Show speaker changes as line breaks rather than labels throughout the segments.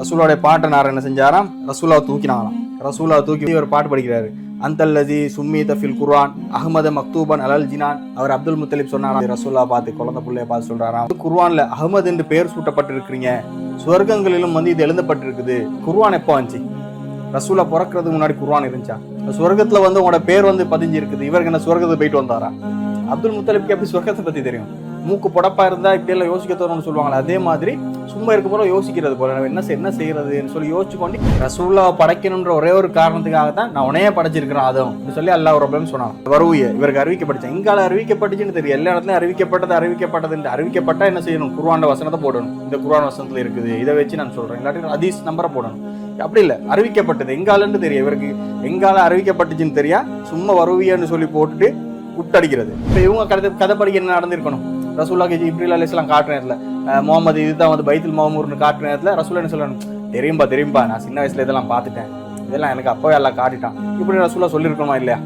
ரசூலாவுடைய பாட்டனார் என்ன செஞ்சாராம்? ரசூலாவை தூக்கினாங்களாம். ரசூலாவை தூக்கி ஒரு பாட்டு படிக்கிறாரு. அந்தல்லதி சும்மி தஃபில் குர்ஆன் அஹமது மக்தூபன் அலல் ஜினான். அவர் அப்துல் முத்தலிப் சொன்னாராம் ரசூலா பார்த்து குழந்தை பிள்ளைய பார்த்து சொல்றாராம். குர்ஆன்ல அகமது என்று பெயர் சூட்டப்பட்டிருக்கிறீங்க. சுவர்க்கங்களிலும் வந்து இது எழுதப்பட்டிருக்குது. குர்ஆன் எப்போ வந்துச்சு? ரசூலா பிறக்கிறதுக்கு முன்னாடி குர்ஆன் இருந்துச்சா? சொர்க்கத்துல வந்து உங்களோட பேர் வந்து பதிஞ்சிருக்குது. இவருக்கு என்ன சொர்க்கத்தை போயிட்டு வந்தாரா? அப்துல் முத்தலிப்க்கு எப்படி சொர்க்கத்தை பத்தி தெரியும்? மூக்கு புடப்பா இருந்தா இப்படி எல்லாம் யோசிக்க தோணும்னு சொல்லுவாங்களே அதே மாதிரி சும்மா இருக்க போல யோசிக்கிறது போல. நம்ம என்ன என்ன செய்யறதுன்னு சொல்லி யோசிச்சு கொண்டு ரசூல்லாவை படைக்கணுன்ற ஒரே ஒரு காரணத்துக்காக தான் நான் உனையே படைச்சிருக்கிறேன் அதுவும் சொல்லி அல்லாஹ் ரபுல்லன்னு சொன்னாங்க வருவிய இவருக்கு அறிவிக்கப்பட்டுச்சு. எங்கால அறிவிக்கப்பட்டுச்சுன்னு தெரியும் எல்லா இடத்துலயும் அறிவிக்கப்பட்டது அறிவிக்கப்பட்டது அறிவிக்கப்பட்டா என்ன செய்யணும்? குருவாண்ட வசனத்தை போடணும். இந்த குருவான் வசனத்துல இருக்குது. இதை வச்சு நான் சொல்றேன். இல்லாட்டி அதீஸ் நம்பரை போடணும். அப்படி இல்ல. அறிவிக்கப்பட்டது எங்காலன்னு தெரியும் இவருக்கு எங்கால அறிவிக்கப்பட்டுச்சுன்னு தெரியா? சும்மா வருவியன்னு சொல்லி போட்டுட்டு உட்டடிக்கிறது இப்ப இவங்க கதை கதை படிக்க என்ன நடந்திருக்கணும்? ரசூல்லா கேஜி இப்ரில் அலிஸ்லாம் காட்டுற நேரத்தில் முகமது இதுதான் வந்து பைத்தில் மஹமூர்னு காட்டுற நேரத்தில் ரசூல்லா என்ன சொல்லணும் தெரியும்பா தெரியும்பா நான் சின்ன வயசுல இதெல்லாம் பார்த்துட்டேன். இதெல்லாம் எனக்கு அப்போவே எல்லாம் காட்டிட்டான். இப்படி ரசூல்லா சொல்லியிருக்கணுமா இல்லையா?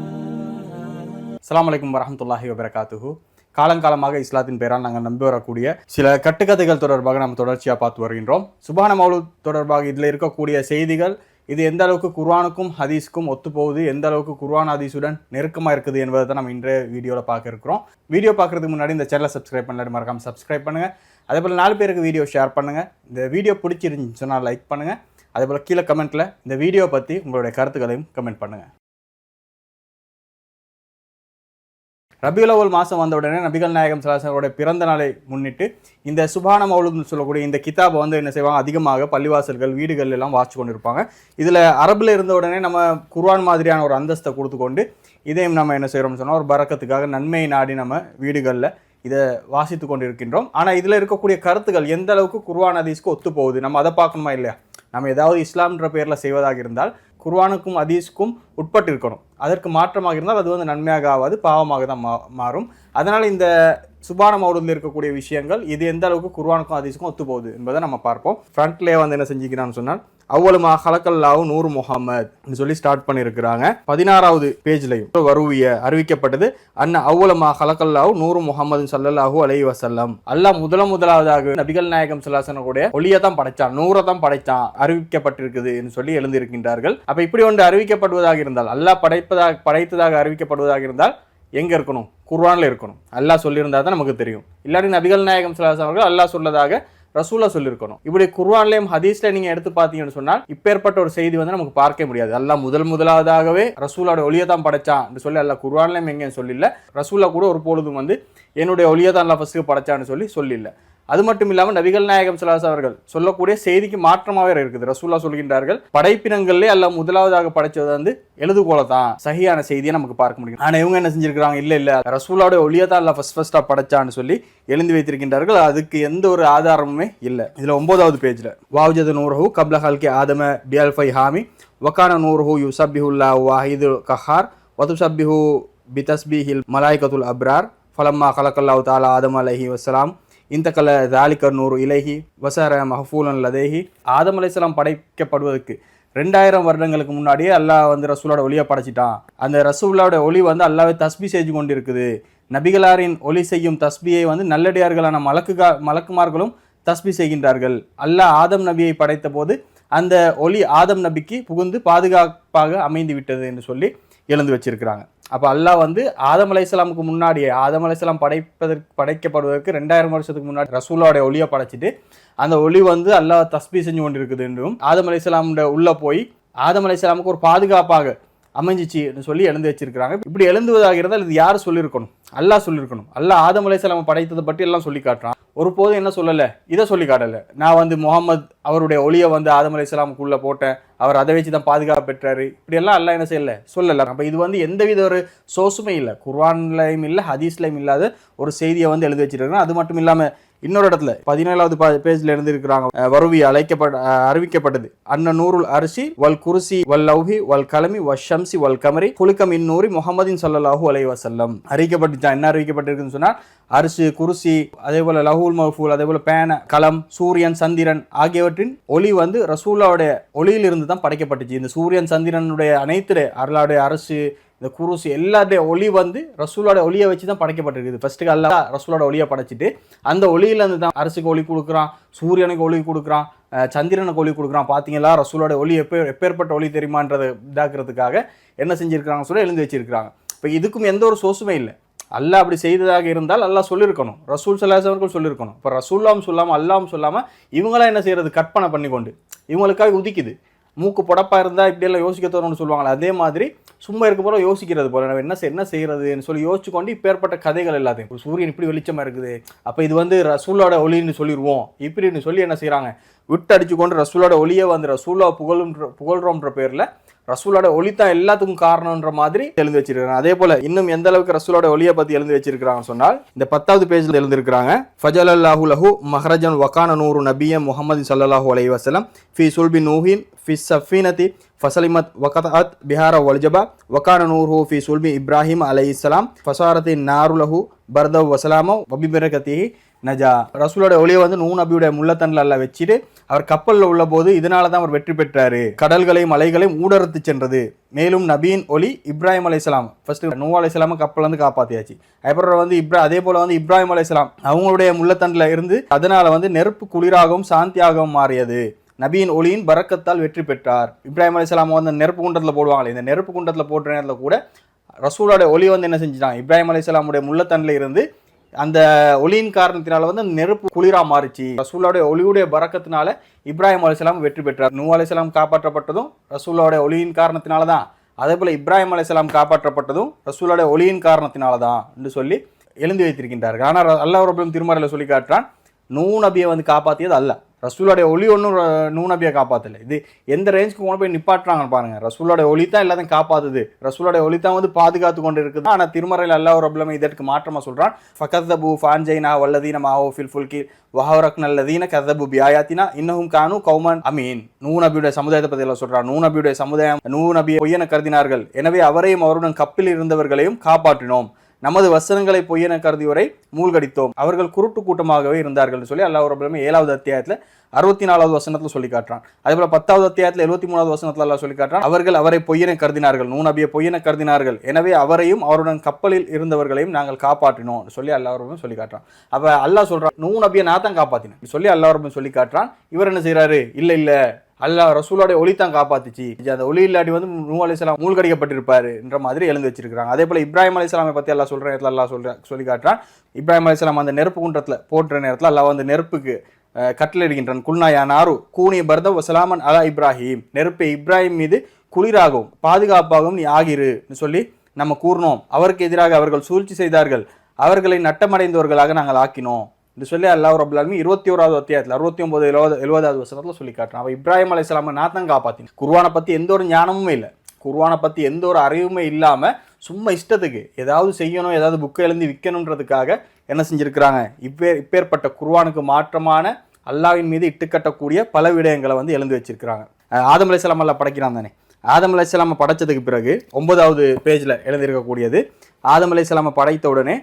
அஸ்லாம் வலைக்கம் வரமத்துல்லாஹி வபரகாத்துஹு. காலங்காலமாக இஸ்லாத்தின் பெயரால் நாங்கள் நம்பி வரக்கூடிய சில கட்டுக்கதைகள் தொடர்பாக நம்ம தொடர்ச்சியாக பார்த்து வருகின்றோம். சுபான மௌலு தொடர்பாக இதில் இருக்கக்கூடிய செய்திகள் இது எந்த அளவுக்கு குர்வானுக்கும் ஹதீஸுக்கும் ஒத்துப்போகுது? எந்த அளவுக்கு குர்வான் ஹதீஸுடன் நெருக்கமாக இருக்குது என்பதை தான் நம்ம இன்றைய வீடியோவில் பார்க்க இருக்கிறோம். வீடியோ பார்க்குறதுக்கு முன்னாடி இந்த சேனலை சப்ஸ்கிரைப் பண்ணலாடி மறக்காம சப்ஸ்கிரைப் பண்ணுங்கள் அதே போல் நாலு பேருக்கு வீடியோ ஷேர் பண்ணுங்கள் இந்த வீடியோ பிடிச்சிருந்துச்சுன்னா லைக் பண்ணுங்கள் அதே போல் கீழே கமெண்ட்டில் இந்த வீடியோ பற்றி உங்களுடைய கருத்துக்களையும் கமெண்ட் பண்ணுங்கள் ரபியுலவல் மாதம் வந்த உடனே நபிகள் நாயகம் சலாசனோட பிறந்த நாளை முன்னிட்டு இந்த சுபான மௌலுன்னு சொல்லக்கூடிய இந்த கிதாபை வந்து என்ன செய்வாங்க? அதிகமாக பள்ளிவாசல்கள் வீடுகள் எல்லாம் வாசிச்சு கொண்டு இருப்பாங்க இதில் அரபில் இருந்த உடனே நம்ம குர்வான் மாதிரியான ஒரு அந்தஸ்தை கொடுத்துக்கொண்டு இதையும் நம்ம என்ன செய்கிறோம்னு சொன்னால் ஒரு பறக்கத்துக்காக நன்மையை நாடி நம்ம வீடுகளில் இதை வாசித்து கொண்டு இருக்கின்றோம் ஆனால் இதில் இருக்கக்கூடிய கருத்துக்கள் எந்த அளவுக்கு குர்வான் அதீஸ்க்கு ஒத்து போகுது? நம்ம அதை பார்க்கணுமா இல்லையா? நம்ம ஏதாவது இஸ்லாம்ன்ற பேரில் செய்வதாக இருந்தால் குர்வானுக்கும் அதீஸ்க்கும் உட்பட்டு இருக்கணும் அதற்கு மாற்றமாக இருந்தால் அது வந்து நன்மையாக ஆகாது பாவமாக தான் மா மாறும். அதனால் இந்த சுபான மௌலத்தில் இருக்கக்கூடிய விஷயங்கள் இது எந்த அளவுக்கு குருவானுக்கும் ஹதீஸுக்கும் ஒத்து போகுது என்பதை நம்ம பார்ப்போம். ஃப்ரண்ட்லேயே வந்து என்ன செஞ்சுக்கிறான்னு சொன்னால் அவ்வளமா ஹலக்கல்லாவும் நூறு முகமது சொல்லி ஸ்டார்ட் பண்ணியிருக்கிறாங்க. பதினாறாவது பேஜ்லையும் வருவிய அறிவிக்கப்பட்டது. அண்ணா அவ்வளமா ஹலக்கல்லாவும் நூறு முகமது சல்லல்லாஹு அலை வசல்லம் அல்லாஹ் முதல முதலாவதாக நபிகள் நாயகம் சல்லாசனுடைய ஒளியை தான் படைச்சான் நூறை தான் படைச்சான் அறிவிக்கப்பட்டிருக்குது என்று சொல்லி எழுந்திருக்கின்றார்கள் அப்ப இப்படி ஒன்று அறிவிக்கப்படுவதாக இருந்தால் அல்லாஹ் படைப்பதாக படைத்ததாக அறிவிக்கப்படுவதாக இருந்தால் எங்க இருக்கணும்? குர்வானில் இருக்கணும். அல்லாஹ் சொல்லியிருந்தா தான் நமக்கு தெரியும். இல்லாட்டி நபிகள் நாயகம் சல்லாஸ் அவர்கள் அல்லாஹ் சொல்லதாக ரசூலா சொல்லியிருக்கணும். இப்படி குர்ஆன்லயும் ஹதீஸ்ல நீங்க எடுத்து பார்த்தீங்கன்னு சொன்னால் இப்பேற்பட்ட ஒரு செய்தி வந்து நமக்கு பார்க்க முடியாது. எல்லாம் முதல் முதலாவதாகவே ரசூலோட ஒளியை தான் படைச்சான் என்று சொல்லி அல்லாஹ் குர்வான்லேயும் எங்கேயும் சொல்லில்ல. ரசூலா கூட ஒரு பொழுதும் வந்து என்னுடைய ஒளியை தான் எல்லாம் ஃபர்ஸ்ட் படைச்சான்னு சொல்லி சொல்லில்ல. அது மட்டும் இல்லாமல் நபிகள் நாயகம் சலாஸ் அவர்கள் சொல்லக்கூடிய செய்திக்கு மாற்றமாகவே இருக்குது. ரசூல்லா சொல்கின்றார்கள் படைப்பினங்களே அல்ல முதலாவதாக படைச்சது வந்து எழுதுகோல தான் சகியான செய்தியை நமக்கு பார்க்க முடியும். ஆனால் இவங்க என்ன செஞ்சிருக்கிறாங்க? இல்லை இல்லை. ரசூலாவுடைய ஒளியை தான் அல்ல ஃபஸ்ட் ஃபஸ்ட்டாக படைச்சான்னு சொல்லி எழுந்து வைத்திருக்கின்றார்கள். அதுக்கு எந்த ஒரு ஆதாரமுமே இல்லை. இதில் ஒன்பதாவது பேஜில் வாவ்ஜது நூறுஹு கப்ல ஹல்கே ஆதம பியல்ஃபை ஹாமி வக்கான நூறுஹு யுசப்பிஹுல்லா வாஹிது கஹார் வதுசப்பிஹு பிதஸ்பிஹில் மலாய்கத்துல் அப்ரார் ஃபலம்மா கலக்கல்லாவு தாலா ஆதம் அலஹி வசலாம் இந்தக்கல தாலிக்கர் நூறு இலகி வசர மஹஃபூலன் லதேஹி ஆதம் அலைசலாம் படைக்கப்படுவதற்கு ரெண்டாயிரம் வருடங்களுக்கு முன்னாடியே அல்லாஹ் வந்து ரசூலோட ஒளியை படைச்சிட்டான். அந்த ரசூலோட ஒளி வந்து அல்லாவே தஸ்பி செஞ்சு கொண்டு இருக்குது நபிகளாரின் ஒளி செய்யும் தஸ்பியை வந்து நல்லடியார்களான மலக்குகா மலக்குமார்களும் தஸ்பி செய்கின்றார்கள். அல்லாஹ் ஆதம் நபியை படைத்த போது அந்த ஒளி ஆதம் நபிக்கு புகுந்து பாதுகாப்பாக அமைந்து விட்டது என்று சொல்லி எழுந்து வச்சிருக்கிறாங்க. அப்போ அல்லாஹ் வந்து ஆதம் அலைஹிஸ்ஸலாமுக்கு முன்னாடியே ஆதம் அலைஹிஸ்ஸலாம் படைப்பதற்கு படைக்கப்படுவதற்கு ரெண்டாயிரம் வருஷத்துக்கு முன்னாடி ரசூலோட ஒளியை படைச்சிட்டு அந்த ஒளி வந்து அல்லாஹ் தஸ்பி செஞ்சு கொண்டிருக்குது என்றும் ஆதம் அலைஹிஸ்ஸலாமுடைய உள்ளே போய் ஆதம் அலைஹிஸ்ஸலாமுக்கு ஒரு பாதுகாப்பாக அமைஞ்சிச்சுன்னு சொல்லி எழுந்து வச்சிருக்கிறாங்க. இப்படி எழுந்துவதாக இருந்தால் இது யார் சொல்லியிருக்கணும்? அல்லாஹ் சொல்லியிருக்கணும். அல்லாஹ் ஆதம் அலைஹிஸ்ஸலாம் படைத்ததை பற்றி எல்லாம் சொல்லி காட்டுறான். ஒருபோதும் என்ன சொல்லலை? இதை சொல்லி காட்டலை. நான் வந்து முகமது அவருடைய ஒளியை வந்து ஆதம் இஸ்லாமுக்குள்ளே போட்டேன். அவர் அதை வச்சு தான் பாதுகாப்பு பெற்றாரு. இப்படியெல்லாம் எல்லாம் என்ன செய்யல? சொல்லலை. அப்போ இது வந்து எந்தவித ஒரு சோர்ஸுமே இல்லை. குர்வான்லையும் இல்லை ஹதீஸ்லையும் இல்லாத ஒரு செய்தியை வந்து எழுதி வச்சிருக்காங்க. அது மட்டும் இல்லாமல் இன்னொரு இடத்துல பதினேழாவது பேஜ்ல இருந்து இருக்கிறாங்க வருவி அழைக்கப்பட அறிவிக்கப்பட்டது. அன்ன நூருல் அரிசி வல் குருசி வல் லௌஹி வல் கலமி வல் ஷம்சி வல் கமரி குலுக்கம் இந்நூரி முகமதின் சல்லாஹூ அலைஹி வஸல்லம். அறிவிக்கப்பட்டுச்சான் என்ன அறிவிக்கப்பட்டிருக்குன்னு சொன்னால் அரிசி குருசி அதே போல் லஹூல் மஹூல் அதே போல் பேன களம் சூரியன் சந்திரன் ஆகியவற்றின் ஒளி வந்து ரசூலாவுடைய ஒளியிலிருந்து தான் படைக்கப்பட்டுச்சு. இந்த சூரியன் சந்திரனுடைய அனைத்து அருளாவுடைய அரசு இந்த குருசு எல்லாருடைய ஒளி வந்து ரசூலோட ஒளியை வச்சு தான் படைக்கப்பட்டிருக்குது. ஃபர்ஸ்ட்டு அல்லா ரசூலோட ஒளியை படைச்சிட்டு அந்த ஒளியிலேருந்து தான் அரசுக்கு ஒளி கொடுக்குறான் சூரியனுக்கு ஒளி கொடுக்குறான் சந்திரனுக்கு ஒளி கொடுக்குறான். பார்த்தீங்களா ரசூலோட ஒளி எப்போ எப்பேற்பட்ட ஒளி தெரியுமான்றதை இதாக்குறதுக்காக என்ன செஞ்சிருக்கிறாங்க சொல்லி எழுந்து வச்சிருக்கிறாங்க. இப்போ இதுக்கும் எந்த ஒரு சோர்ஸுமே இல்லை. அல்லாஹ் அப்படி செய்ததாக இருந்தால் அல்லாஹ் சொல்லியிருக்கணும். ரசூல் சல்லாசவர்கள் சொல்லியிருக்கணும். இப்போ ரசூல்லாம் சொல்லாமல் அல்லாவும் சொல்லாமல் இவங்களாம் என்ன செய்கிறது கற்பனை பண்ணி கொண்டு. இவங்களுக்காக உதிக்குது. மூக்கு புடப்பா இருந்தால் இப்படியெல்லாம் யோசிக்க தோணும்னு சொல்லுவாங்களே அதே மாதிரி சும்மா இருக்க போல யோசிக்கிறது போல. நம்ம என்ன என்ன செய்யறதுன்னு சொல்லி யோசிச்சு கொண்டு இப்பேற்பட்ட கதைகள் எல்லாத்தையும். இப்போ சூரியன் இப்படி வெளிச்சமாக இருக்குது. அப்போ இது வந்து ரசூலோட ஒளின்னு சொல்லிடுவோம் இப்படின்னு சொல்லி என்ன செய்கிறாங்க விட்டு அடிச்சு கொண்டு ரசூலோட ஒளியை வந்து ரசூலா புகழுன்ற புகழ்றோம்ன்ற பேரில் ரசூலோட ஒளி தான் எல்லாத்துக்கும் காரணம்ன்ற மாதிரி எழுந்து வச்சிருக்காங்க அதே போல இன்னும் எந்த அளவுக்கு ரசூலோட ஒளியை பத்தி எழுந்து வச்சிருக்காங்கன்னு சொன்னால் இந்த பத்தாவது பேஜ்ல எழுந்திருக்கிறாங்க ஃபஜல் அல்லாஹு லஹு மஹரஜன் வக்கான நூறு நபியம் முகமது சல்லல்லாஹு அலைஹி வசலம் ஃபி சுல்பி நூஹின் ஃபி சஃபீனதி ஃபசலிமத் வகதஅத் பிஹார வல்ஜபா வக்கான நூறு ஃபி சுல்பி இப்ராஹிம் அலைஹிஸ்ஸலாம் ஃபசாரத்தி நாருலஹு பர்தவ் வசலாமோ வபிபிரகத்திஹி நஜா. ரசூலோட ஒளியை வந்து நூ நபியுடைய முள்ளத்தன்ல எல்லாம் வச்சுட்டு அவர் கப்பலில் உள்ள போது இதனால தான் அவர் வெற்றி பெற்றாரு. கடல்களையும் மலைகளையும் ஊடறுத்து சென்றது. மேலும் நபியின் ஒளி இப்ராஹிம் அலைஹிஸ்ஸலாம் ஃபர்ஸ்ட் நூ அலைஹிஸ்ஸலாம கப்பல் வந்து காப்பாத்தியாச்சு. அப்புறம் வந்து இப்ரா அதே போல வந்து இப்ராஹிம் அலைஹிஸ்ஸலாம் அவங்களுடைய முள்ளத்தண்டில் இருந்து அதனால வந்து நெருப்பு குளிராகவும் சாந்தியாகவும் மாறியது. நபியின் ஒளியின் பறக்கத்தால் வெற்றி பெற்றார். இப்ராஹிம் அலைஹிஸ்ஸலாம் வந்து நெருப்பு குண்டத்தில் போடுவாங்களே இந்த நெருப்பு குண்டத்தில் போடுற நேரத்தில் கூட ரசூலோட ஒளி வந்து என்ன செஞ்சுட்டான்? இப்ராஹிம் அலைஹிஸ்ஸலாமுடைய முள்ளத்தண்டில் இருந்து அந்த ஒளியின் காரணத்தினால வந்து அந்த நெருப்பு குளிரா மாறிச்சு. ரசூலோடைய ஒளியுடைய பறக்கத்தினால இப்ராஹிம் அலிஸ்லாம் வெற்றி பெற்றார். நூ அலிஸ்லாம் காப்பாற்றப்பட்டதும் ரசூலோட ஒளியின் காரணத்தினால தான். அதே போல இப்ராஹிம் அலிஸ்லாம் காப்பாற்றப்பட்டதும் ரசூலோட ஒளியின் காரணத்தினால தான் என்று சொல்லி எழுந்து வைத்திருக்கின்றார்கள். ஆனால் அல்லாஹ் ரபுலம் திருமறையில் சொல்லி காட்டுறான் நூ நபியை வந்து காப்பாற்றியது அல்ல. ரசூலோடைய ஒளி ஒன்றும் நூ நபியை காப்பாற்றல இது எந்த ரேஞ்சுக்கு கொண்டு போய் நிப்பாட்டுறாங்கன்னு பாருங்க. ரசூலோடைய ஒளி தான் எல்லாத்தையும் காப்பாத்துது. ரசூலோடைய ஒளி தான் வந்து பாதுகாத்து கொண்டு இருக்குது ஆனால் திருமறையில் அல்லாஹ் ரபுல்லம் இதற்கு மாற்றமா சொல்றான். ஃபகதபு ஃபான்ஜைனா வல்லதீன மாஹோ ஃபில் ஃபுல்கி வஹவரக் நல்லதீன கதபு பியாயாத்தினா இன்னும் கானு கௌமன் அமீன். நூ நபியுடைய சமுதாயத்தை பற்றி எல்லாம் சொல்கிறான் நூ நபியுடைய சமுதாயம் நூ நபியை கருதினார்கள். எனவே அவரையும் அவருடன் கப்பில் இருந்தவர்களையும் காப்பாற்றினோம். நமது வசனங்களை பொய்யென கருதியோரை மூழ்கடித்தோம். அவர்கள் குருட்டு கூட்டமாகவே இருந்தார்கள் சொல்லி அல்லாஹ் ரபுல்லமே ஏழாவது அத்தியாயத்தில் அறுபத்தி நாலாவது வசனத்தில் சொல்லி காட்டுறான். அதே போல பத்தாவது அத்தியாயத்தில் எழுபத்தி மூணாவது வசனத்தில் அல்லாஹ் சொல்லி காட்டுறான். அவர்கள் அவரை பொய்யென கருதினார்கள். நூன் அபிய பொய்யென கருதினார்கள். எனவே அவரையும் அவருடன் கப்பலில் இருந்தவர்களையும் நாங்கள் காப்பாற்றினோம் சொல்லி அல்லாஹ் ரபுல்லம் சொல்லி காட்டுறான். அப்போ அல்லாஹ் சொல்கிறான் நூன் அபிய நான் தான் காப்பாற்றினேன் சொல்லி அல்லாஹ் ரபுல்லம் சொல்லி காட்டுறான். இவர் என்ன செய்கிறாரு இல்லை இல்லை. அல்லாஹ் ரசூலோடைய ஒளி தான் காப்பாத்துச்சு. அந்த ஒளி இல்லாட்டி வந்து நூ அலிஸ்லாம் மூழ்கடிக்கப்பட்டிருப்பாருன்ற மாதிரி எழுந்து வச்சிருக்காங்க அதே போல இப்ராஹிம் அலிஸ்லாமை பத்தி எல்லாம் சொல்ற நேரத்தில் எல்லாம் சொல்ற சொல்லி காட்டுறான். இப்ராஹிம் அலிஸ்லாம் அந்த நெருப்பு குன்றத்தில் போட்டுற நேரத்தில் அல்லா வந்து நெருப்புக்கு அஹ், கட்டளையிடுகின்றான். குல்நாயா நாரு கூனி பர்த வசலாமன் அலா இப்ராஹிம். நெருப்பை இப்ராஹிம் மீது குளிராகவும் பாதுகாப்பாகவும் நீ ஆகிருன்னு சொல்லி நம்ம கூறினோம் அவருக்கு எதிராக அவர்கள் சூழ்ச்சி செய்தார்கள். அவர்களை நட்டமடைந்தவர்களாக நாங்கள் ஆக்கினோம். என்று சொல்லி அல்லாஹ் ரபுல்லாலுமே இருபத்தி ஓராவது அத்தியாயத்தில் அறுபத்தி ஒன்பது எழுபது எழுபதாவது வசனத்தில் சொல்லி காட்டுறான். அவன் இப்ராஹிம் அலைஹிஸ்ஸலாமை நான் தான் காப்பாத்தினேன். குருவானை பற்றி எந்த ஒரு ஞானமுமே இல்லை. குருவானை பற்றி எந்த ஒரு அறிவுமே இல்லாமல் சும்மா இஷ்டத்துக்கு ஏதாவது செய்யணும் ஏதாவது புக்கை எழுந்து விற்கணுன்றதுக்காக என்ன செஞ்சிருக்கிறாங்க? இப்பே இப்பேற்பட்ட குருவானுக்கு மாற்றமான அல்லாவின் மீது இட்டுக்கட்டக்கூடிய பல விடயங்களை வந்து எழுந்து வச்சிருக்கிறாங்க. ஆதம் அலைஹிஸ்ஸலாம் படைக்கிறான் தானே? ஆதம் அலைஹிஸ்ஸலாமை படைச்சதுக்கு பிறகு ஒன்பதாவது பேஜில் எழுந்திருக்கக்கூடியது ஆதம் அலைஹிஸ்ஸலாமை படைத்த உடனே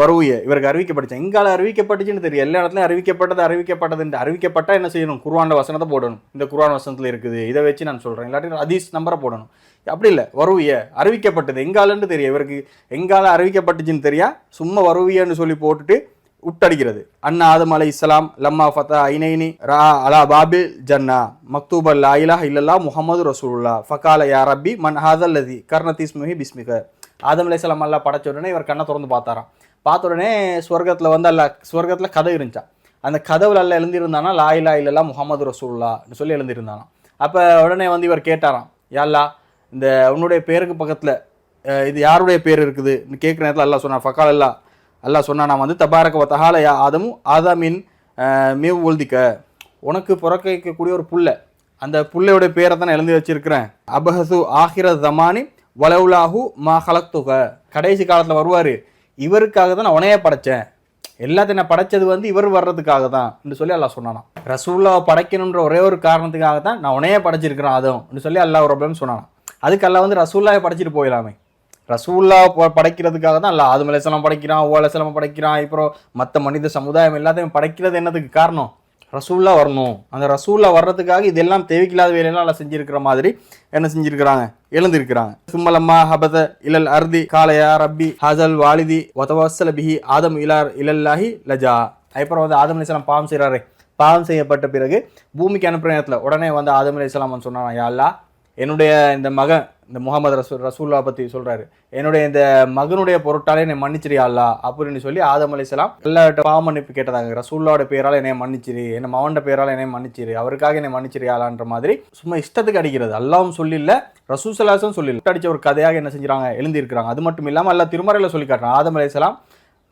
வரவுய. இவருக்கு அறிவிக்கப்பட்டுச்சு. எங்கால அறிவிக்கப்பட்டுச்சுன்னு தெரியும் எல்லா இடத்துலையும் அறிவிக்கப்பட்டது அறிவிக்கப்பட்டது அறிவிக்கப்பட்டா என்ன செய்யணும்? குர்ஆன் வசனத்தை போடணும். இந்த குர்ஆன் வசனத்தில் இருக்குது. இதை வச்சு நான் சொல்கிறேன் இல்லாட்டி அதீஸ் நம்பரை போடணும். அப்படி இல்லை. வருவிய. அறிவிக்கப்பட்டது எங்காலன்னு தெரியும் இவருக்கு எங்கால அறிவிக்கப்பட்டுச்சுன்னு தெரியா? சும்மா வருவியன்னு சொல்லி போட்டுட்டு உட்டடிக்கிறது. அண்ணா ஆதம் அலை இஸ்லாம் லம்மா ஃபதா ஐனைனி ரா அலா பாபில் ஜன்னா. மக்தூப் அல்லா இலாஹ இல்லல்லா முகமது ரசூல்லா ஃபகால யா ரப்பி மன் ஹாதல் லதி கர்ணத்திஸ்மிஹி பிஸ்மிகர் ஆதம் அலைஹிஸ்ஸலாம் அல்லா படைச்ச உடனே இவர் கண்ணை திறந்து பார்த்தாராம். பார்த்த உடனே ஸ்வர்க்கத்தில் வந்து அல்ல ஸ்வர்க்கத்தில் கதை இருந்துச்சான் அந்த கதவுல எல்லாம் எழுந்திருந்தானா லா இலா இல்லல்லா முகமது ரசூலுல்லான்னு சொல்லி எழுந்திருந்தானா அப்போ உடனே வந்து இவர் கேட்டாராம் யாழ்லா இந்த உன்னுடைய பேருக்கு பக்கத்தில் இது யாருடைய பேர் இருக்குதுன்னு கேட்குற நேரத்தில் அல்லா சொன்னான் ஃபக்கால் அல்லா. அல்லா சொன்னா நான் வந்து தபாரக வத்தஹால யா ஆதமும் ஆதாமின் மேவ் உல்திக்க உனக்கு பிறக்க வைக்கக்கூடிய ஒரு புள்ள அந்த புள்ளையுடைய பேரை தான் எழுதி வச்சிருக்கிறேன். அபஹசு ஆஹிர ஜமானி வலவுலாஹு மா ஹலக்துக கடைசி காலத்தில் வருவார் இவருக்காக தான் நான் உனைய படைச்சேன். எல்லாத்தையும் நான் படைச்சது வந்து இவர் வர்றதுக்காக தான் என்று சொல்லி அல்லாஹ் சொன்னானா ரசூல்லாவை படைக்கணுன்ற ஒரே ஒரு காரணத்துக்காக தான் நான் உனையே படைச்சிருக்கிறேன் அதுவும் சொல்லி அல்லாஹ் அப்படின்னு சொன்னான் அதுக்கு அல்லாஹ் வந்து ரசூல்லாவை படைச்சிட்டு போயிடலாமே. ரசூல்லா படைக்கிறதுக்காக தான் அல்ல ஆதுமலை அலைஹிஸ்ஸலாம் படைக்கிறான் ஓலை சிலம் படைக்கிறான் அப்புறம் மற்ற மனித சமுதாயம் எல்லாத்தையும் படைக்கிறது என்னதுக்கு காரணம்? ரசூல்லா வரணும். அந்த ரசூல்லா வர்றதுக்காக இதெல்லாம் தேவைக்கில்லாத வேலையெல்லாம் நல்லா செஞ்சிருக்கிற மாதிரி என்ன செஞ்சிருக்கிறாங்க? எழுந்திருக்கிறாங்க. சும்மலம்மா ஹபத இலல் அர்தி காலையா ரப்பி ஹசல் வாலிதி ஒதவசல பிஹி ஆதம் இலார் இலல்லாஹி லஜா. அப்புறம் வந்து ஆதம் அலைஹிஸ்ஸலாம் பாவம் செய்கிறாரு பாவம் செய்யப்பட்ட பிறகு பூமிக்கு அனுப்புற நேரத்தில் உடனே வந்து ஆதம் அலி இஸ்லாம் சொன்னாங்க யாழ்லா என்னுடைய இந்த மகன் இந்த முகமது ரசூல் ரசூல்லா பற்றி சொல்கிறாரு என்னுடைய இந்த மகனுடைய பொருட்டாலே என்னை மன்னிச்சிரியா அல்லா அப்படின்னு சொல்லி ஆதம் அலிஸ்லாம் எல்லாட்ட பாவ மன்னிப்பு கேட்டதாங்க ரசூல்லாவோட பேரால் என்னை மன்னிச்சிரு என்ன மகன்ட பேரால் என்னை மன்னிச்சிரு அவருக்காக என்னை மன்னிச்சிரியாலான்ற மாதிரி சும்மா இஷ்டத்துக்கு அடிக்கிறது. அல்லாவும் சொல்லில்ல ரசூல் சலாசும் சொல்லல அடித்த ஒரு கதையாக என்ன செஞ்சுறாங்க எழுந்திருக்கிறாங்க. அது மட்டும் இல்லாமல் அல்லா திருமறையில் சொல்லி காட்டுறாங்க ஆதம் அலிஸ்லாம்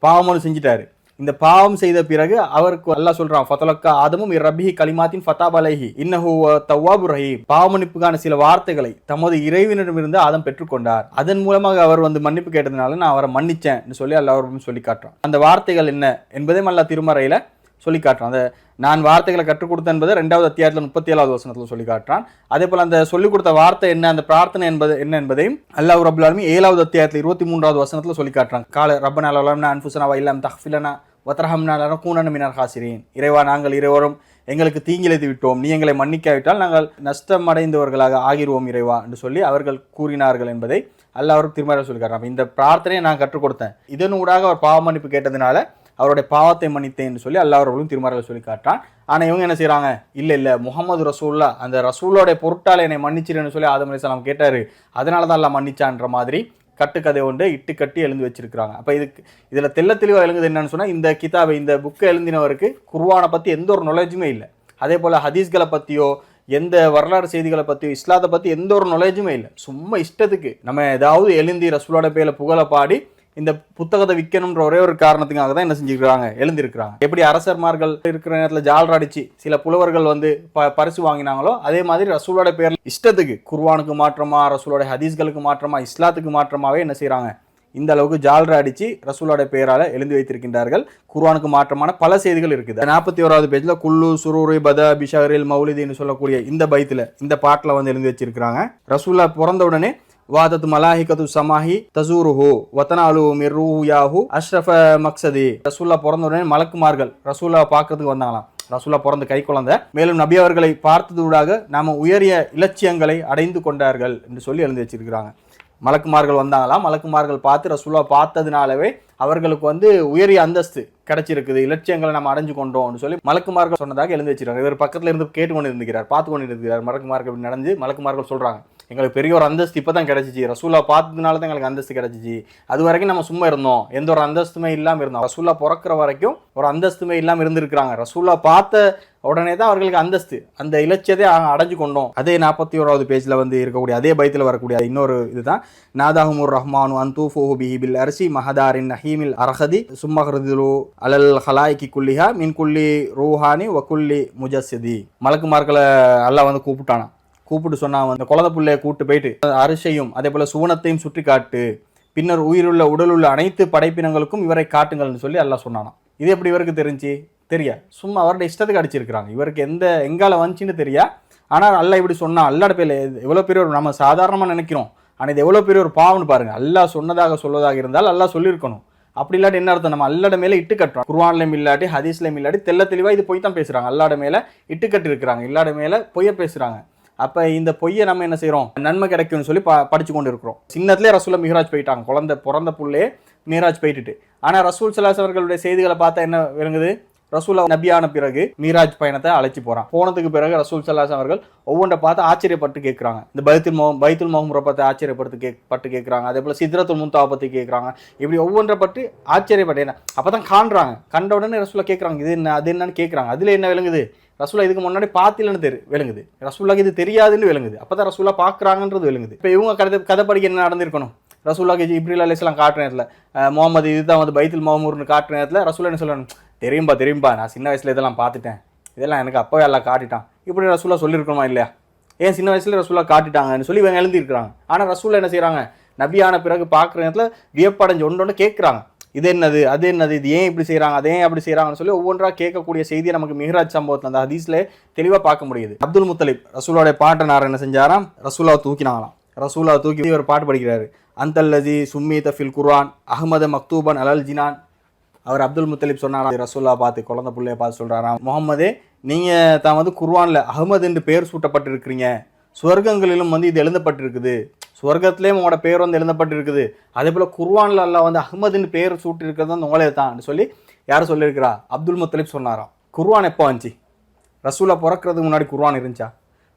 பாவமனு செஞ்சிட்டாரு. இந்த பாவம் செய்த பிறகு அவருக்கு அல்லாஹ் சொல்றான் ஃபதலக்கா ஆதமும் ரபிஹி கலிமாத்தின் ஃபதாப் அலைஹி. இன்னஹு தவ்வாபு ரஹீம். பாவமன்னிப்புக்கான சில வார்த்தைகளை தமது இறைவனிடமிருந்து ஆதம் பெற்றுக்கொண்டார். அதன் மூலமாக அவர் வந்து மன்னிப்பு கேட்டதுனால நான் அவரை மன்னிச்சேன் சொல்லி அல்லாஹ் சொல்லி காட்டுறான். அந்த வார்த்தைகள் என்ன என்பதையும் அல்லாஹ் திருமறையில் சொல்லி காட்டுறான். அந்த நான் வார்த்தைகளை கற்றுக் கொடுத்தேன் என்பது ரெண்டாவது அத்தியாயத்தில் முப்பத்தி ஏழாவது வசனத்தில் சொல்லி காட்டுறான். அதே போல் அந்த சொல்லிக் கொடுத்த வார்த்தை என்ன அந்த பிரார்த்தனை என்பது என்ன என்பதையும் அல்லாஹ் ரபுல் ஏழாவது அத்தியாயத்தில் இருபத்தி மூன்றாவது வசனத்தில் சொல்லி காட்டுறான். கால ரப்பன் அலம்னா அன்புசனாவா இல்லாம் தஹ்ஃபிலனா வத்ரஹம்னா கூனன் மினர் ஹாசிரீன். இறைவா நாங்கள் இறைவரும் எங்களுக்கு தீங்கிழைத்து விட்டோம். நீ எங்களை மன்னிக்காவிட்டால் நாங்கள் நஷ்டமடைந்தவர்களாக ஆகிருவோம் இறைவா என்று சொல்லி அவர்கள் கூறினார்கள் என்பதை அல்லாஹ் திருமறை சொல்கிறார். இந்த பிரார்த்தனையை நான் கற்றுக் கொடுத்தேன். இதன் ஊடாக அவர் பாவ மன்னிப்பு கேட்டதுனால அவருடைய பாவத்தை மன்னித்தேன்னு சொல்லி அல்லாஹ் அவர்களும் திருமறையில் சொல்லி காட்டான் ஆனால் இவங்க என்ன செய்கிறாங்க இல்லை இல்லை முகமது ரசூல்லா அந்த ரசூலோடைய பொருட்டால் என்னை மன்னிச்சிருன்னு சொல்லி ஆதம் அலிஸ்லாம் கேட்டார். அதனால தான் அல்லா மன்னிச்சான்ற மாதிரி கட்டுக்கதை ஒன்று இட்டு கட்டி எழுந்து வச்சிருக்கிறாங்க. அப்போ இதுக்கு இதில் தெல்ல தெளிவாக எழுந்தது என்னன்னு சொன்னால் இந்த கிதாபை இந்த புக்கை எழுந்தினவருக்கு குர்வானை பற்றி எந்த ஒரு நாலேஜுமே இல்லை. அதே போல் ஹதீஸ்களை பற்றியோ எந்த வரலாறு செய்திகளை பற்றியோ இஸ்லாத்தை பற்றி எந்த ஒரு நாலேஜுமே இல்லை. சும்மா இஷ்டத்துக்கு நம்ம ஏதாவது எழுந்தி ரசூலோட பேரில் புகழை பாடி இந்த புத்தகத்தை விற்கணுன்ற ஒரே ஒரு காரணத்துக்காக தான் என்ன செஞ்சுருக்கிறாங்க? எழுந்திருக்கிறாங்க. எப்படி அரசர்மார்கள் இருக்கிற நேரத்தில் ஜால்ரா அடிச்சு சில புலவர்கள் வந்து ப பரிசு வாங்கினாங்களோ அதே மாதிரி ரசூலோட பேர் இஷ்டத்துக்கு குர்வானுக்கு மாற்றமா ரசூலோட ஹதீஸ்களுக்கு மாற்றமா இஸ்லாத்துக்கு மாற்றமாகவே என்ன செய்கிறாங்க இந்த அளவுக்கு ஜால்ரா அடித்து ரசூலோட பெயரால் எழுதி வைத்திருக்கின்றார்கள். குர்வானுக்கு மாற்றமான பல செய்திகள் இருக்குது. நாற்பத்தி ஓராவது பேஜில் குல்லு சுரூரி பத பிஷரில் மௌலிதின்னு சொல்லக்கூடிய இந்த பைத்தில் இந்த பாட்டில் வந்து எழுதி வச்சிருக்கிறாங்க. ரசூலா பிறந்த உடனே வாதத் மலாஹிகது சமாஹி தசூருஹு வத்தனாலு மிர்ரூஹு யாஹு அஷ்ரஃப மக்சதி. ரசூல்லா பிறந்த உடனே மலக்குமார்கள் ரசூல்லா பார்க்கறதுக்கு வந்தாங்களாம். ரசூல்லா பிறந்த கை குழந்தை. மேலும் நபி அவர்களை பார்த்ததூடாக நாம் உயரிய இலட்சியங்களை அடைந்து கொண்டார்கள் என்று சொல்லி எழுந்து வச்சிருக்கிறாங்க. மலக்குமார்கள் வந்தாங்களாம். மலக்குமார்கள் பார்த்து ரசூல்லா பார்த்ததுனாலவே அவர்களுக்கு வந்து உயரிய அந்தஸ்து கிடைச்சிருக்குது. இலட்சியங்களை நம்ம அடைஞ்சு கொண்டோம்னு சொல்லி மலக்குமார்கள் சொன்னதாக எழுந்து வச்சிருக்காங்க இவர் பக்கத்துல இருந்து கேட்டு கொண்டு இருந்துக்கிறார் பார்த்து கொண்டு இருக்கிறார் மலக்குமார்கள் நடந்து மலக்குமார்கள் சொல்றாங்க. எங்களுக்கு பெரிய ஒரு அந்தஸ்து இப்போ தான் கிடச்சிச்சு. ரசூலா பார்த்ததுனால தான் எங்களுக்கு அந்தஸ்து கிடச்சிச்சு. அது வரைக்கும் நம்ம சும்மா இருந்தோம். எந்த ஒரு அந்தஸ்துமே இல்லாமல் இருந்தோம். ரசூலா பிறக்கிற வரைக்கும் ஒரு அந்தஸ்துமே இல்லாமல் இருந்திருக்கிறாங்க. ரசூலா பார்த்த உடனே தான் அவர்களுக்கு அந்தஸ்து அந்த இலட்சியத்தை அடைஞ்சு கொண்டோம். அதே நாற்பத்தி ஓராவது பேஜில் வந்து இருக்கக்கூடிய அதே பயத்தில் வரக்கூடிய இன்னொரு இதுதான். நாதாஹுமுர் ரஹ்மானு அந்தூஃபோஹு பிஹிபில் அரிசி மஹதாரின் நஹீமில் அரஹதி சும்மஹ்ரதுலு அலல் ஹலாய்கி குல்லிஹா மின் குல்லி ரூஹானி வகுல்லி முஜஸ்ஸிதி. மலக்குமார்களை அல்லாஹ் வந்து கூப்பிட்டானா கூப்பிட்டு சொன்னான் அந்த குழந்தை பிள்ளைய கூட்டு போயிட்டு அரிசையும் அதே போல சுவனத்தையும் சுற்றி காட்டு. பின்னர் உயிருள்ள உடலுள்ள அனைத்து படைப்பினங்களுக்கும் இவரை காட்டுங்கள்னு சொல்லி எல்லாம் சொன்னானா இது எப்படி இவருக்கு தெரிஞ்சு? தெரியா? சும்மா அவருடைய இஷ்டத்துக்கு அடிச்சிருக்கிறாங்க. இவருக்கு எந்த எங்கால வந்துச்சுன்னு தெரியா? ஆனால் அல்லாஹ் இப்படி சொன்னா அல்லாட பேர் எவ்வளோ பெரிய ஒரு நம்ம சாதாரணமாக நினைக்கிறோம். ஆனால் இது எவ்வளோ பெரிய ஒரு பாவம்னு பாருங்க. அல்லா சொன்னதாக சொல்வதாக இருந்தால் அல்லா சொல்லியிருக்கணும். அப்படி இல்லாட்டி என்ன அர்த்தம்? நம்ம அல்லாட மேலே இட்டு கட்டுறோம். குர்வான்லையும் இல்லாட்டி ஹதீஸ்லையும் இல்லாட்டி தெல்ல தெளிவாக இது பொய் தான் பேசுகிறாங்க அல்லாட மேலே இட்டு கட்டிருக்கிறாங்க. இல்லாட மேலே பொய்ய பேசுகிறாங்க அப்போ இந்த பொய்யை நம்ம என்ன செய்கிறோம் நன்மை கிடைக்கும்னு சொல்லி ப படிச்சு கொண்டு இருக்கிறோம் சின்னத்திலே ரசூலை மிகராஜ் போயிட்டாங்க. குழந்தை பிறந்த புள்ளே மீராஜ் போயிட்டுட்டு. ஆனால் ரசூல் சலாஸ் அவர்களுடைய செய்திகளை பார்த்தா என்ன விளங்குது? ரசூலா நபியான பிறகு மீராஜ் பயணத்தை அழைச்சி போகிறான் போனதுக்கு பிறகு ரசூல் சல்லாஸ் அவர்கள் ஒவ்வொன்றை பார்த்து ஆச்சரியப்பட்டு கேட்குறாங்க இந்த பைத்துல் மோகம் பைத்துல் மோகமுறை பார்த்து ஆச்சரியப்பட்டு கே பட்டு கேட்குறாங்க அதே போல் சித்ரத்துல் முந்தாவை பற்றி கேட்குறாங்க இப்படி ஒவ்வொன்றை பற்றி ஆச்சரியப்பட்டு என்ன? அப்போ தான் காண்றாங்க. கண்ட உடனே ரசூலா கேட்குறாங்க இது என்ன அது என்னன்னு கேட்குறாங்க அதில் என்ன விளங்குது? ரசூலா இதுக்கு முன்னாடி பார்த்திலன்னு தெரி விளங்குது. ரசூல்லாக்கு இது தெரியாதுன்னு விளங்குது. அப்போ தான் ரசூலா பார்க்குறாங்கன்றது விளங்குது. இப்போ இவங்க கதை கதை படிக்க என்ன நடந்திருக்கணும்? ரசூல்லாக்கு இப்ரில் அலிஸ்லாம் காட்டுற நேரத்தில் முகமது இதுதான் வந்து பைத்தில் மோகமூர்னு காட்டுற நேரத்தில் ரசூலா என்ன சொல்லணும் தெரியும்பா தெரியும்பா நான் சின்ன வயசில் இதெல்லாம் பார்த்துட்டேன் இதெல்லாம் எனக்கு அப்போவே எல்லாம் காட்டிட்டான். இப்படி ரசூலா சொல்லியிருக்கணுமா இல்லையா? ஏன் சின்ன வயசில் ரசூலா காட்டிட்டாங்கன்னு சொல்லி இவங்க எழுந்திருக்கிறாங்க ஆனால் ரசூலா என்ன செய்கிறாங்க நபியான பிறகு பார்க்குற நேரத்தில் வியப்படைஞ்சு ஒன்று ஒன்று கேட்குறாங்க இது என்னது அது என்னது இது ஏன் இப்படி செய்கிறாங்க அதே அப்படி செய்கிறாங்கன்னு சொல்லி ஒவ்வொன்றா கேட்கக்கூடிய செய்தியை நமக்கு மிஹராஜ் சம்பவத்தில் அந்த ஹதீஸில் தெளிவாக பார்க்க முடியுது. அப்துல் முத்தலிப் ரசூலோட பாட்டனார் என்ன செஞ்சாராம்? ரசூலாவை தூக்கினாங்களாம். ரசூலாவை தூக்கி ஒரு பாட்டு படிக்கிறாரு. அந்தல்லதி சும்மி தஃபில் குர்ஆன் அஹ்மது மக்தூபன் அலல் ஜினான். அவர் அப்துல் முத்தலிப் சொன்னாராம் ரசூல்லா பார்த்து குழந்தை பிள்ளைய பார்த்து சொல்கிறாராம் முகமது நீங்கள் தான் வந்து குர்வானில் அகமது என்று பெயர் சூட்டப்பட்டிருக்கிறீங்க. சுவர்க்கங்களிலும் வந்து இது எழுதப்பட்டிருக்குது. சொர்க்கத்திலேயும் உங்களோட பேர் வந்து எழுதப்பட்டிருக்குது. அதே போல் குர்வானில் அல்லாஹ் வந்து அகமதுன்னு பேர் சூட்டிருக்கிறது வந்து உங்களே தான் சொல்லி யார் சொல்லியிருக்கிறா? அப்துல் முத்தலிப் சொன்னாராம். குர்வான் எப்போ வந்துச்சு? ரசூலை பிறக்கிறதுக்கு முன்னாடி குர்வான் இருந்துச்சா?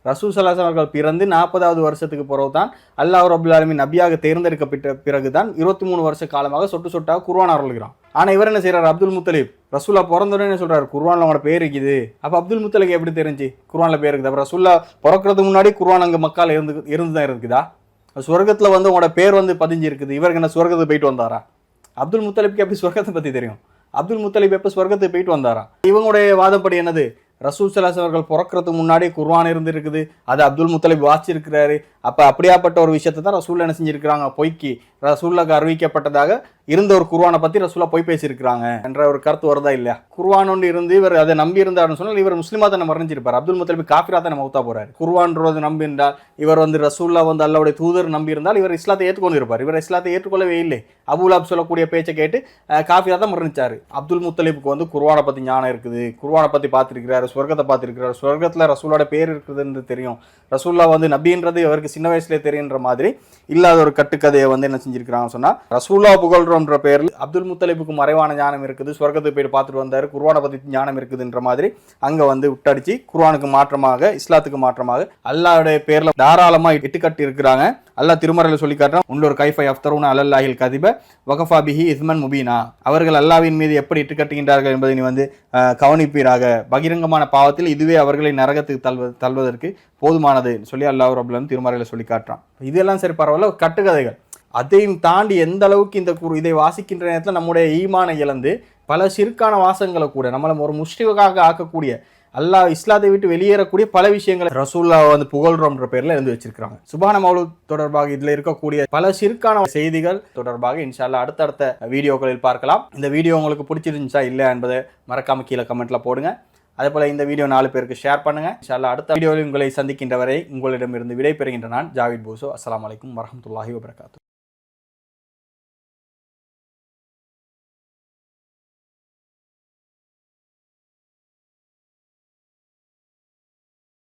ரசூல் சலாசம் அவர்கள் பிறந்து நாற்பதாவது வருஷத்துக்கு பிறகு தான் அல்லாஹ் ரபுல் அலமி நபியாக தேர்ந்தெடுக்கப்பட்ட பிறகு தான் இருபத்தி மூணு வருஷ காலமாக சொட்டு சொட்டாக குர்வான் அருள்கிறான். ஆனால் இவர் என்ன செய்கிறார் அப்துல் முத்தலீப் ரசூலா பிறந்தோடனே என்ன குர்வானில் அவங்களோட பேர் இருக்குது. அப்போ அப்துல் முத்தலிக்கு எப்படி தெரிஞ்சு? குர்வானில் பேர் இருக்குது. அப்போ ரசூல்லா பிறக்கிறதுக்கு முன்னாடி குர்வான் அங்கே மக்கள் இருந்து இருந்து தான் இருக்குதா? சொர்க்கத்தில் வந்து உங்களோட பேர் வந்து பதிஞ்சிருக்குது. இவருக்கு என்ன சொர்க்கத்துக்கு போயிட்டு வந்தாரா? அப்துல் முத்தலிப்க்கு எப்படி சொர்க்கத்தை பற்றி தெரியும்? அப்துல் முத்தலிப் எப்போ சொர்க்கத்துக்கு போயிட்டு வந்தாரா? இவங்களுடைய வாதப்படி என்னது? ரசூல் சலாஸ் அவர்கள் பிறக்கிறதுக்கு முன்னாடி குர்வான் இருந்திருக்குது. அது அப்துல் முத்தலிப் வாசிச்சிருக்கிறாரு. அப்போ அப்படியாப்பட்ட ஒரு விஷயத்தை தான் ரசூல் என்ன செஞ்சிருக்கிறாங்க? பொய்க்கு. ரசூலுக்கு அறிவிக்கப்பட்டதாக இருந்த ஒரு குர்வானை பற்றி ரசூலா போய் பேசியிருக்கிறாங்க என்ற ஒரு கருத்து வருதா இல்லையா? குர்வான் ஒன்று இருந்து இவர் அதை நம்பி இருந்தார்னு சொன்னால் இவர் முஸ்லீமா தானே மறைஞ்சிருப்பார் அப்துல் முத்தலிபி காஃபிரா தானே மௌத்தா போறாரு. குர்வான்றது நம்பி இருந்தால் இவர் வந்து ரசூல்லா வந்து அல்லாவுடைய தூதர் நம்பி இருந்தால் இவர் இஸ்லாத்தை ஏற்றுக்கொண்டு இருப்பார் இவர் இஸ்லாத்தை ஏற்றுக்கொள்ளவே இல்லை. அபுலாப் சொல்லக்கூடிய பேச்சை கேட்டு அஹ், காஃபிரா தான் மரணிச்சாரு. அப்துல் முத்தலிபுக்கு வந்து குர்வானை பற்றி ஞானம் இருக்குது. குர்வானை பற்றி பார்த்துருக்கிறாரு சொர்க்கத்தை பார்த்துருக்கிறாரு. சொர்க்கத்தில் ரசூலோட பேர் இருக்குதுன்னு தெரியும். ரசூல்லா வந்து நபின்றது இவருக்கு சின்ன வயசுலேயே தெரியுன்ற மாதிரி இல்லாத ஒரு கட்டுக்கதையை வந்து என்ன செஞ்சிருக்கிறாங்க சொன்னால் ரசூல்லா புகழ்றோன்ற பேரில் அப்துல் முத்தலிப்புக்கு மறைவான ஞானம் இருக்குது. சொர்க்கத்துக்கு போயிட்டு பார்த்துட்டு வந்தார். குர்வானை பற்றி ஞானம் இருக்குதுன்ற மாதிரி அங்கே வந்து விட்டடிச்சு குர்வானுக்கு மாற்றமாக இஸ்லாத்துக்கு மாற்றமாக அல்லாஹ்வுடைய பேரில் தாராளமாக இட்டுக்கட்டி இருக்கிறாங்க. அல்லாஹ் திருமறையில் சொல்லி காட்டுறான் உள்ளொரு கைஃபை அஃப்தருன அலல்லாஹில் கதிப வகஃபா பிஹி இஸ்மன் முபீனா. அவர்கள் அல்லாவின் மீது எப்படி இட்டுக்கட்டுகின்றார்கள் என்பதை நீ வந்து கவனிப்பீராக. பகிரங்கமான பாவத்தில் இதுவே அவர்களை நரகத்துக்கு தள்வது தள்வதற்கு போதுமானது சொல்லி அல்லாஹ் ரபுல்லன் திருமறையில் சொல்லி காட்டுறான். இதெல்லாம் சரி பரவாயில்ல கட்டுக்கதைகள். அதையும் தாண்டி எந்த அளவுக்கு இந்த குரு இதை வாசிக்கின்ற நேரத்தில் நம்முடைய ஈமானை இழந்து பல சிறுக்கான வாசங்களை கூட நம்மளை ஒரு முஸ்லிமுக்காக ஆக்கக்கூடிய அல்லாஹ் இஸ்லாத்தை விட்டு வெளியேறக்கூடிய பல விஷயங்களை ரசூல்லா வந்து புகழ்றோம்ன்ற பேரில் இருந்து வச்சிருக்கிறாங்க. சுபான மௌலு தொடர்பாக இதில் இருக்கக்கூடிய பல சிறுக்கான செய்திகள் தொடர்பாக இன்ஷால்லா அடுத்தடுத்த வீடியோக்களில் பார்க்கலாம். இந்த வீடியோ உங்களுக்கு பிடிச்சிருந்துச்சா இல்லை என்பதை மறக்காம கீழே கமெண்ட்ல போடுங்க. அதேபோல இந்த வீடியோ நாலு பேருக்கு ஷேர் பண்ணுங்க. இன்ஷால்லா அடுத்த வீடியோவில் உங்களை சந்திக்கின்ற வரை உங்களிடமிருந்து இருந்து பெறுகின்ற நான் ஜாவித் போசோ. அஸ்லாம் அலைக்கும் வரமத்துல்லாஹி வபரகாத்து.